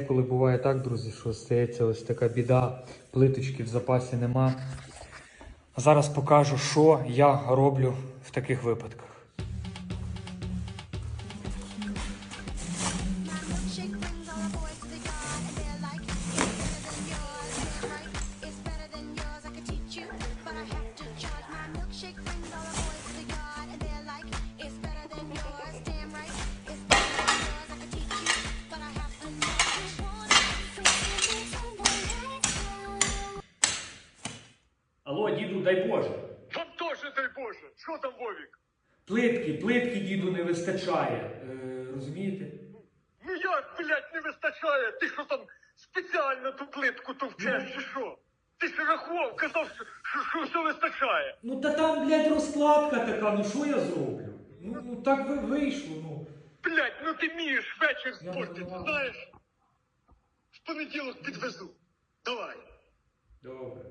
Коли буває так, друзі, що стається ось така біда, плиточки в запасі нема. Зараз покажу, що я роблю в таких випадках. Алло, діду, дай Боже. Вам теж дай Боже. Що там, Вовік? Плитки, плитки, діду, не вистачає. Е, розумієте? Ну як, блядь, не вистачає? Ти що там спеціально ту плитку товчеш, чи що? Ти ж рахував, казав, що, що, все вистачає. Ну та там, блядь, розкладка така, ну що я зроблю? Ну, ну так ви вийшло, ну. Блядь, ну ти вмієш вечір Я спортити, понимаю. знаєш? В понеділок підвезу. Давай. Добре.